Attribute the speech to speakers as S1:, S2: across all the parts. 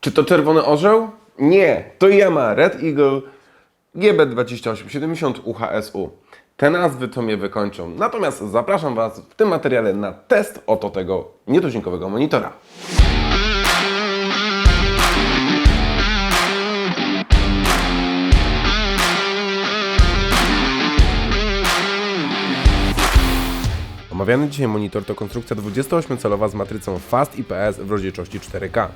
S1: Czy to czerwony orzeł? Nie, to Yamaha Red Eagle GB2870 UHSU. Te nazwy to mnie wykończą. Natomiast zapraszam Was w tym materiale na test oto tego nietuzinkowego monitora. Omawiany dzisiaj monitor to konstrukcja 28-calowa z matrycą Fast IPS w rozdzielczości 4K.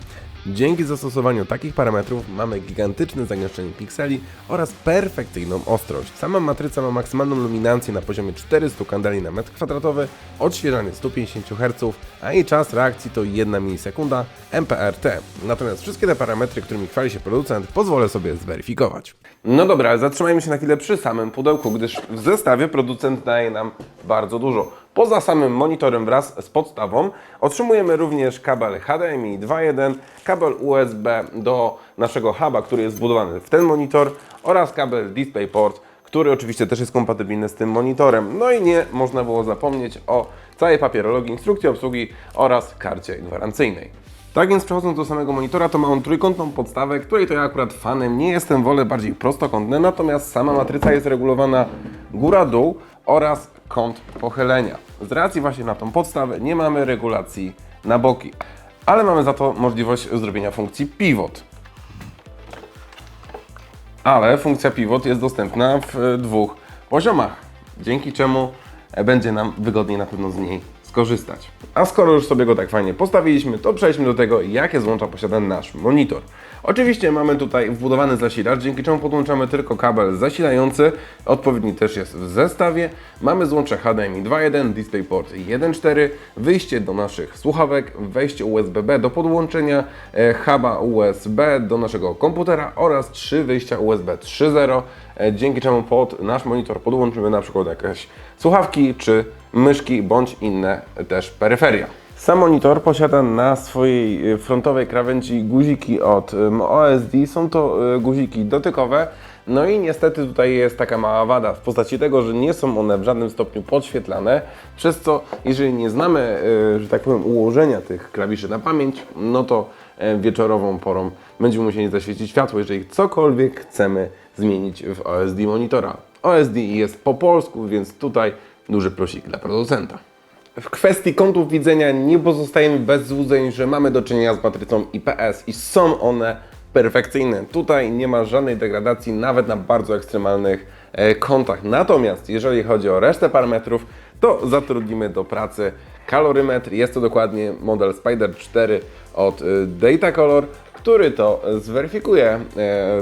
S1: Dzięki zastosowaniu takich parametrów mamy gigantyczne zagęszczenie pikseli oraz perfekcyjną ostrość. Sama matryca ma maksymalną luminancję na poziomie 400 kandeli na metr kwadratowy, odświeżanie 150 Hz, a jej czas reakcji to 1 milisekunda MPRT. Natomiast wszystkie te parametry, którymi chwali się producent, pozwolę sobie zweryfikować. No dobra, ale zatrzymajmy się na chwilę przy samym pudełku, gdyż w zestawie producent daje nam bardzo dużo. Poza samym monitorem wraz z podstawą otrzymujemy również kabel HDMI 2.1, kabel USB do naszego huba, który jest wbudowany w ten monitor oraz kabel DisplayPort, który oczywiście też jest kompatybilny z tym monitorem. No i nie można było zapomnieć o całej papierologii, instrukcji obsługi oraz karcie gwarancyjnej. Tak więc przechodząc do samego monitora, to ma on trójkątną podstawę, której to ja akurat fanem nie jestem, wolę bardziej prostokątne, natomiast sama matryca jest regulowana góra-dół oraz kąt pochylenia. Z racji właśnie na tą podstawę nie mamy regulacji na boki, ale mamy za to możliwość zrobienia funkcji pivot. Ale funkcja pivot jest dostępna w e, dwóch poziomach, dzięki czemu będzie nam wygodniej na pewno z niej skorzystać. A skoro już sobie go tak fajnie postawiliśmy, to przejdźmy do tego, jakie złącza posiada nasz monitor. Oczywiście mamy tutaj wbudowany zasilacz, dzięki czemu podłączamy tylko kabel zasilający, odpowiedni też jest w zestawie. Mamy złącze HDMI 2.1, DisplayPort 1.4, wyjście do naszych słuchawek, wejście USB-B do podłączenia, e, huba USB do naszego komputera oraz trzy wyjścia USB 3.0, e, dzięki czemu pod nasz monitor podłączymy na przykład jakieś słuchawki czy myszki bądź inne też peryferia. Sam monitor posiada na swojej y, frontowej krawędzi guziki od OSD. Są to y, guziki dotykowe. No i niestety tutaj jest taka mała wada w postaci tego, że nie są one w żadnym stopniu podświetlane, przez co jeżeli nie znamy, że tak powiem, ułożenia tych klawiszy na pamięć, no to wieczorową porą będziemy musieli zaświecić światło, jeżeli cokolwiek chcemy zmienić w OSD monitora. OSD jest po polsku, więc tutaj duży plusik dla producenta. W kwestii kątów widzenia nie pozostajemy bez złudzeń, że mamy do czynienia z matrycą IPS i są one perfekcyjne. Tutaj nie ma żadnej degradacji, nawet na bardzo ekstremalnych e, kątach. Natomiast jeżeli chodzi o resztę parametrów, to zatrudnimy do pracy kalorymetr. Jest to dokładnie model Spider 4 od e, Data Color, który to zweryfikuje e,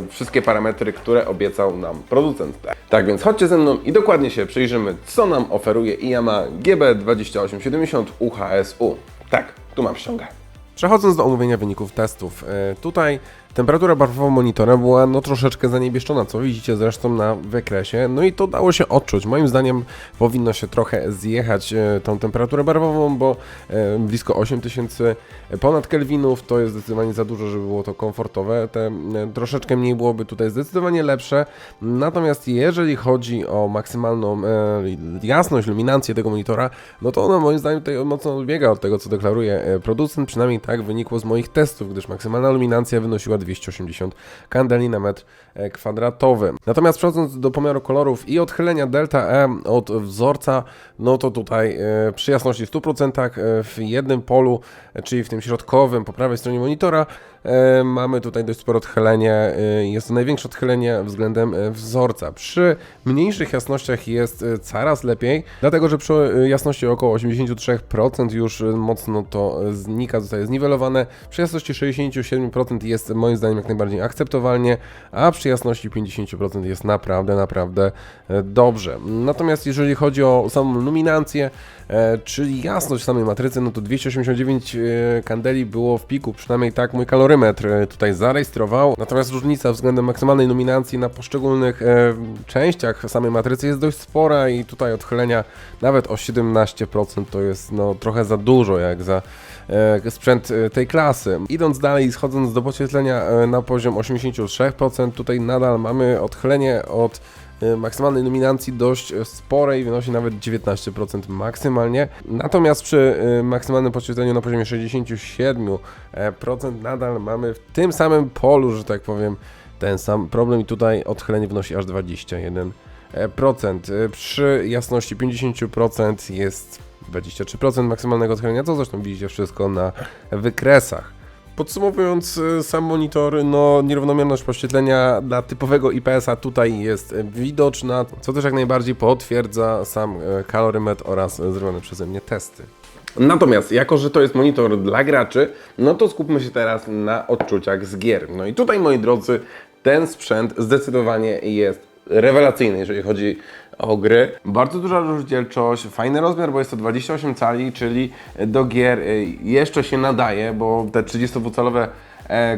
S1: wszystkie parametry, które obiecał nam producent. Tak więc chodźcie ze mną i dokładnie się przyjrzymy, co nam oferuje Yamaha GB2870 UHSU. Tak, tu mam ściągę. Przechodząc do omówienia wyników testów, e, tutaj temperatura barwowa monitora była no troszeczkę zaniebieszczona, co widzicie zresztą na wykresie, no i to dało się odczuć. Moim zdaniem powinno się trochę zjechać e, tą temperaturę barwową, bo e, blisko 8000 ponad Kelvinów to jest zdecydowanie za dużo, żeby było to komfortowe. Te e, troszeczkę mniej byłoby tutaj zdecydowanie lepsze. Natomiast jeżeli chodzi o maksymalną e, jasność, luminancję tego monitora, no to ona moim zdaniem tutaj mocno odbiega od tego, co deklaruje e, producent. Przynajmniej tak wynikło z moich testów, gdyż maksymalna luminacja wynosiła 280 kandeli na metr kwadratowy. Natomiast przechodząc do pomiaru kolorów i odchylenia delta E od wzorca, no to tutaj e, przy jasności w 100% e, w jednym polu, e, czyli w tym środkowym, po prawej stronie monitora, mamy tutaj dość spore odchylenie. e, Jest to największe odchylenie względem e, wzorca. Przy mniejszych jasnościach jest e, coraz lepiej, dlatego że przy e, jasności około 83% już e, mocno to e, znika, zostaje zniwelowane. Przy jasności 67% jest moim zdaniem jak najbardziej akceptowalnie, a przy jasności 50% jest naprawdę, naprawdę e, dobrze. Natomiast jeżeli chodzi o samą luminancję, e, czyli jasność samej matrycy, no to 289 e, kandeli było w piku, przynajmniej tak mój kalorymetr e, tutaj zarejestrował. Natomiast różnica względem maksymalnej luminacji na poszczególnych e, częściach samej matrycy jest dość spora i tutaj odchylenia nawet o 17% to jest no trochę za dużo jak za sprzęt e, tej klasy. Idąc dalej, schodząc do podświetlenia e, na poziom 83%, tutaj nadal mamy odchylenie od maksymalnej luminancji dość sporej, wynosi nawet 19% maksymalnie. Natomiast przy maksymalnym podświetleniu na poziomie 67% nadal mamy w tym samym polu, że tak powiem, ten sam problem i tutaj odchylenie wynosi aż 21%. Y, Przy jasności 50% jest 23% maksymalnego odchylenia, co zresztą widzicie wszystko na wykresach. Podsumowując y, sam monitor, no nierównomierność podświetlenia dla typowego IPS-a tutaj jest y, widoczna, co też jak najbardziej potwierdza sam y, kalorymetr oraz zrobione przeze mnie testy. Natomiast, jako że to jest monitor dla graczy, no to skupmy się teraz na odczuciach z gier. No i tutaj, moi drodzy, ten sprzęt zdecydowanie jest rewelacyjny, jeżeli chodzi o gry. Bardzo duża rozdzielczość, fajny rozmiar, bo jest to 28 cali, czyli do gier y, jeszcze się nadaje, bo te 32-calowe e,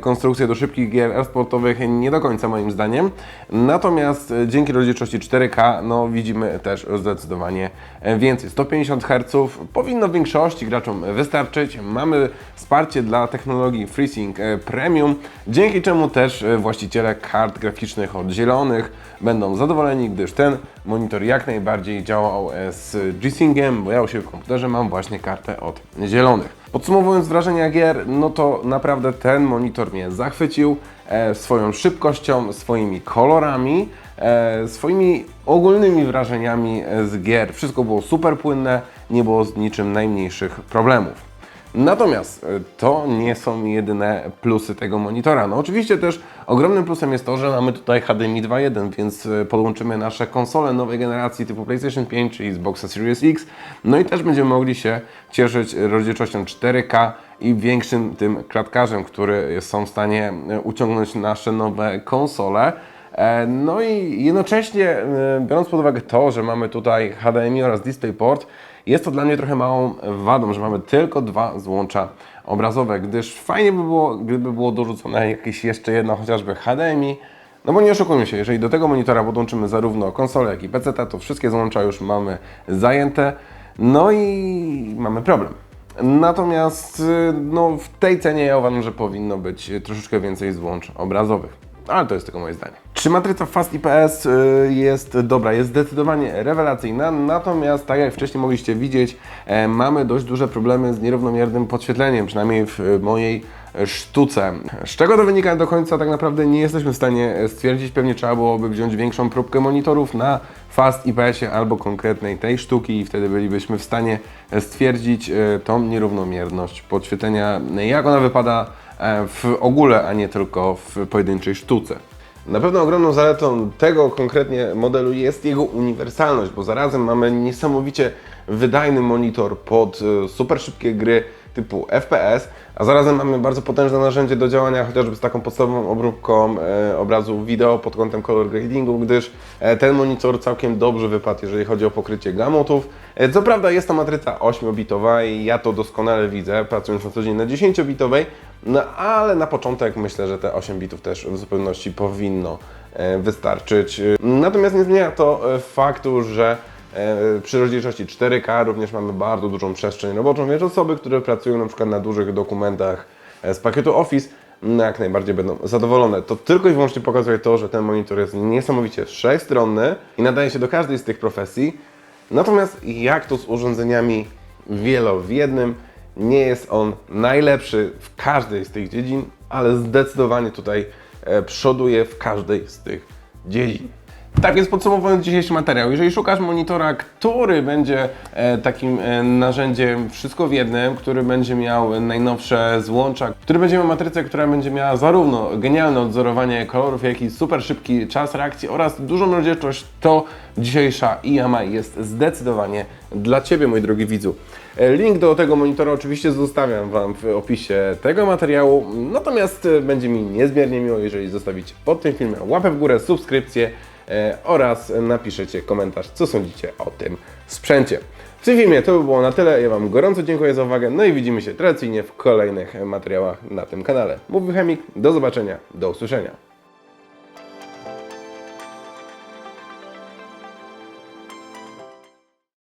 S1: konstrukcje do szybkich gier e-sportowych nie do końca moim zdaniem. Natomiast e, dzięki rozdzielczości 4K no, widzimy też zdecydowanie e, więcej. 150 Hz powinno większości graczom wystarczyć. Mamy wsparcie dla technologii FreeSync e, Premium, dzięki czemu też e, właściciele kart graficznych od zielonych będą zadowoleni, gdyż ten monitor jak najbardziej działał e, z G-Synciem, bo ja u siebie w komputerze mam właśnie kartę od zielonych. Podsumowując wrażenia gier, no to naprawdę ten monitor mnie zachwycił e, swoją szybkością, swoimi kolorami, e, swoimi ogólnymi wrażeniami e, z gier. Wszystko było super płynne, nie było z niczym najmniejszych problemów. Natomiast e, to nie są jedyne plusy tego monitora. No oczywiście też ogromnym plusem jest to, że mamy tutaj HDMI 2.1, więc e, podłączymy nasze konsole nowej generacji typu PlayStation 5 czy Xbox Series X. No i też będziemy mogli się cieszyć rozdzielczością 4K i większym tym klatkarzem, który są w stanie e, uciągnąć nasze nowe konsole. E, No i jednocześnie, biorąc pod uwagę to, że mamy tutaj HDMI oraz DisplayPort, jest to dla mnie trochę małą wadą, że mamy tylko dwa złącza obrazowe, gdyż fajnie by było, gdyby było dorzucone jakieś jeszcze jedno chociażby HDMI, no bo nie oszukujmy się, jeżeli do tego monitora podłączymy zarówno konsolę, jak i PC, to wszystkie złącza już mamy zajęte, no i mamy problem. Natomiast y, no, w tej cenie ja uważam, że powinno być troszeczkę więcej złącz obrazowych. Ale to jest tylko moje zdanie. Czy matryca Fast IPS y, jest dobra? Jest zdecydowanie rewelacyjna, natomiast tak jak wcześniej mogliście widzieć, e, mamy dość duże problemy z nierównomiernym podświetleniem, przynajmniej w y, mojej sztuce. Z czego to wynika do końca tak naprawdę nie jesteśmy w stanie stwierdzić. Pewnie trzeba byłoby wziąć większą próbkę monitorów na Fast IPS-ie albo konkretnej tej sztuki i wtedy bylibyśmy w stanie stwierdzić e, tą nierównomierność podświetlenia, jak ona wypada e, w ogóle, a nie tylko w pojedynczej sztuce. Na pewno ogromną zaletą tego konkretnie modelu jest jego uniwersalność, bo zarazem mamy niesamowicie wydajny monitor pod e, super szybkie gry typu FPS, a zarazem mamy bardzo potężne narzędzie do działania chociażby z taką podstawową obróbką e, obrazu wideo pod kątem color gradingu, gdyż e, ten monitor całkiem dobrze wypadł, jeżeli chodzi o pokrycie gamutów. E, co prawda jest to matryca 8-bitowa i ja to doskonale widzę, pracując na co dzień na 10-bitowej, no ale na początek myślę, że te 8 bitów też w zupełności powinno wystarczyć. Natomiast nie zmienia to faktu, że przy rozdzielczości 4K również mamy bardzo dużą przestrzeń roboczą, więc osoby, które pracują na przykład na dużych dokumentach e, z pakietu Office, no jak najbardziej będą zadowolone. To tylko i wyłącznie pokazuje to, że ten monitor jest niesamowicie wszechstronny i nadaje się do każdej z tych profesji. Natomiast jak to z urządzeniami wielo w jednym, nie jest on najlepszy w każdej z tych dziedzin, ale zdecydowanie tutaj e, przoduje w każdej z tych dziedzin. Tak więc podsumowując dzisiejszy materiał, jeżeli szukasz monitora, który będzie e, takim e, narzędziem wszystko w jednym, który będzie miał najnowsze złącza, który będzie miał matrycę, która będzie miała zarówno genialne odzorowanie kolorów, jak i super szybki czas reakcji oraz dużą rozdzielczość, to dzisiejsza IAMA jest zdecydowanie dla Ciebie, mój drogi widzu. E, Link do tego monitora oczywiście zostawiam Wam w opisie tego materiału, natomiast e, będzie mi niezmiernie miło, jeżeli zostawicie pod tym filmem łapę w górę, subskrypcję, e, oraz napiszecie komentarz, co sądzicie o tym sprzęcie. W tym filmie to by było na tyle. Ja Wam gorąco dziękuję za uwagę. No i widzimy się tradycyjnie w kolejnych materiałach na tym kanale. Mówił Chemik. Do zobaczenia. Do usłyszenia.